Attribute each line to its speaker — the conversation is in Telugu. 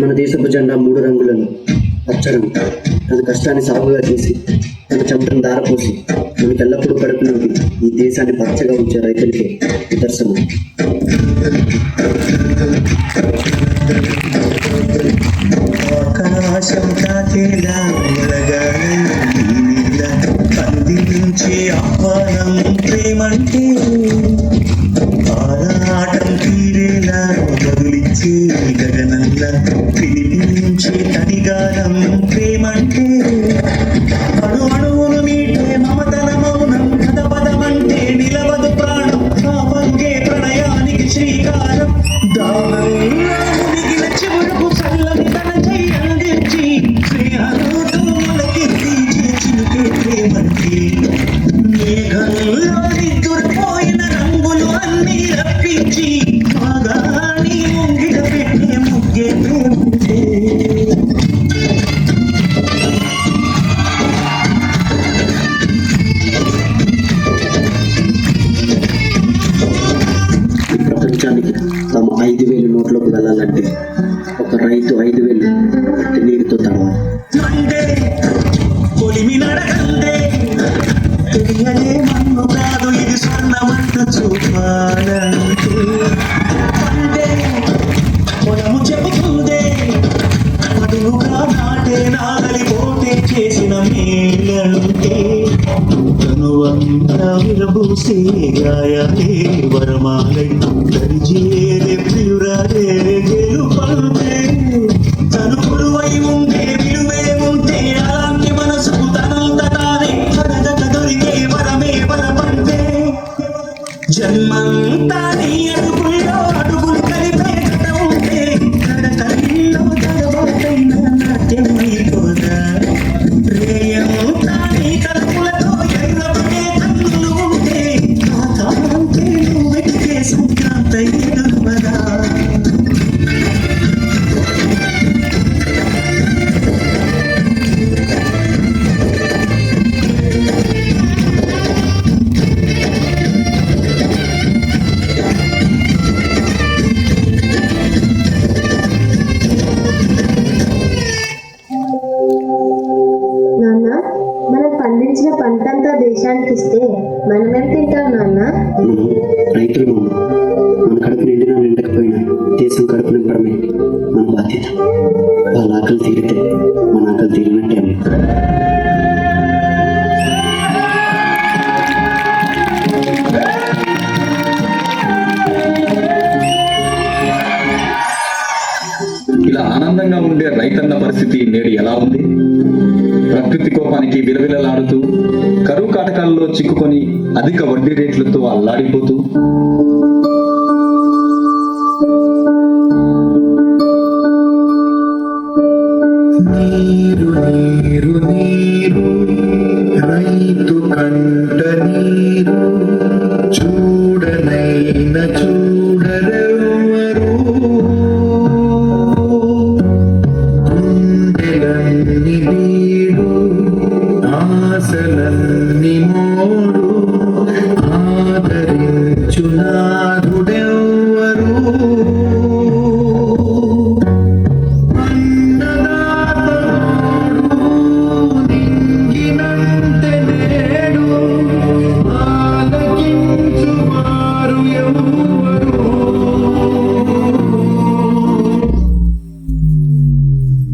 Speaker 1: మన దేశపు జెండా మూడు రంగులను పచ్చరంగు తన కష్టాన్ని సాగుగా చేసి తన చెమటను దారపోసి మనకి ఎల్లప్పుడూ కడుపులోకి ఈ దేశాన్ని పచ్చగా ఉంచే రైతులకి నిదర్శనం.
Speaker 2: ఆకాశం ప్రణయానికి శ్రీకారం దానంలా మునిగిన చివరకు చల్లని తన చెయ్యందించి స్నేహంతో మనకి చినుకే ప్రేమంటే మేఘంలో నిద్రపోయిన రంగులు అన్ని రప్పించి
Speaker 1: ఈ తమ ఐదు వేలు నోట్లోకి వెళ్ళాలంటే ఒక రైతు ఐదు వేలు నీటితో తడవాలి
Speaker 2: కాదు. చెబుతుందే. నాగలి చేసిన మేలంటే.
Speaker 3: വന്ന വിരഭൂസേയായ വരമാലൈ ധരിച്ചേരും దేశానికి ఇస్తే మనమేం తింటాం నాన్న?
Speaker 1: రైతులు మన కడుపు నిండినా నిండకపోయినా దేశం కడుపు నింపడమే మన బాధ్యత. వాళ్ళ ఆకలి తీరితే
Speaker 4: ఇలా ఆనందంగా ఉండే రైతన్న పరిస్థితి నేడు ఎలా ఉంది? ప్రకృతి కోపానికి విలవిలలాడుతూ కరువు కాటకాల్లో చిక్కుకొని అధిక వడ్డీ రేట్లతో అల్లాడిపోతూ
Speaker 2: నీరు నీరు నీరు రైతు కంట నీరు చూడనైన చూడరెవరు